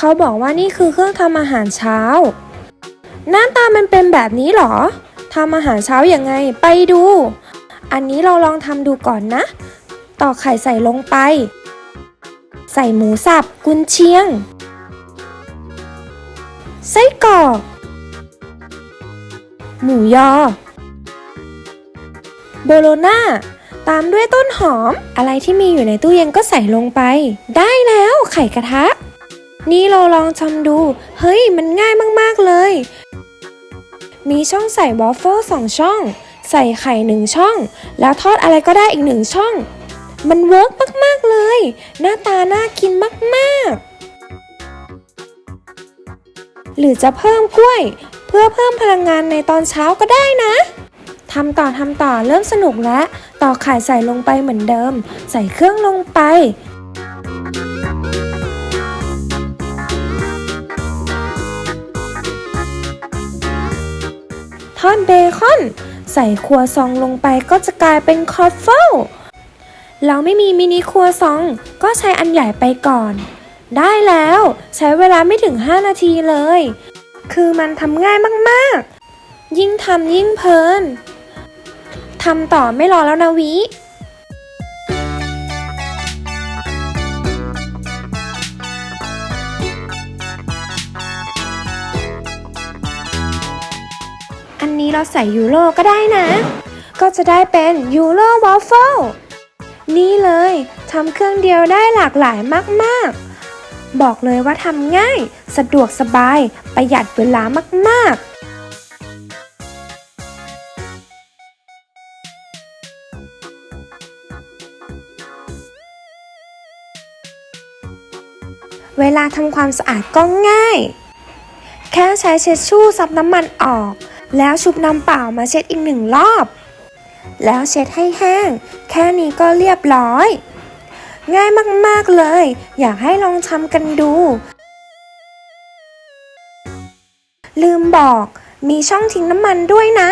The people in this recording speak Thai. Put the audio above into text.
เขาบอกว่านี่คือเครื่องทำอาหารเช้า หน้าตามันเป็นแบบนี้เหรอทำอาหารเช้ายัางไง ไปดู อันนี้เราลองทำดูก่อนนะตอกไข่ใส่ลงไป ใส่หมูสับกุนเชียง ไส้กรอก หมูยอ โบโลน่าตามด้วยต้นหอม อะไรที่มีอยู่ในตู้เย็นก็ใส่ลงไป ได้แล้วไข่กระทะ นี่เราลองทำดู เฮ้ย มันง่ายมาก ๆ เลย มีช่องใส่วอฟเฟิลสองช่อง ใส่ไข่หนึ่งช่อง แล้วทอดอะไรก็ได้อีกหนึ่งช่อง มันเวิร์กมาก ๆ เลย หน้าตาน่ากินมาก ๆ หรือจะเพิ่มกล้วย เพื่อเพิ่มพลังงานในตอนเช้าก็ได้นะทำต่อทำต่อเริ่มสนุกแล้ว ต่อไข่ใส่ลงไปเหมือนเดิม ใส่เครื่องลงไป ทอดเบคอน ใส่ครัวซองลงไปก็จะกลายเป็นคอฟเฟิลเราไม่มีมินิครัวซอง ก็ใช้อันใหญ่ไปก่อน ได้แล้วใช้เวลาไม่ถึง 5 นาทีเลย คือมันทำง่ายมาก ๆ ยิ่งทำยิ่งเพลินทำต่อไม่รอแล้วนะวิ นี้เราใส่ยูโรก็ได้นะ ก็จะได้เป็นยูโรวอฟเฟิลนี่เลยทำเครื่องเดียวได้หลากหลายมากๆ บอกเลยว่าทำง่าย สะดวกสบาย ประหยัดเวลามากๆเวลาทำความสะอาดก็ง่าย แค่ใช้เช็ดชู่ซับน้ำมันออก แล้วชุบน้ำเปล่ามาเช็ดอีกหนึ่งรอบ แล้วเช็ดให้แห้ง แค่นี้ก็เรียบร้อย ง่ายมากๆเลย อยากให้ลองทำกันดู ลืมบอกมีช่องทิ้งน้ำมันด้วยนะ